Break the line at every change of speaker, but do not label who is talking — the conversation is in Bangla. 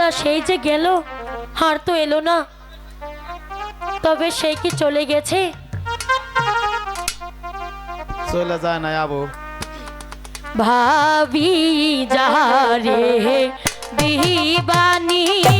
দাদা সেই যে গেল আর তো এলো না। তবে সেই কি চলে গেছে?
চলে যায় না আবু।
ভাবি যারে দিবানিশি মনকে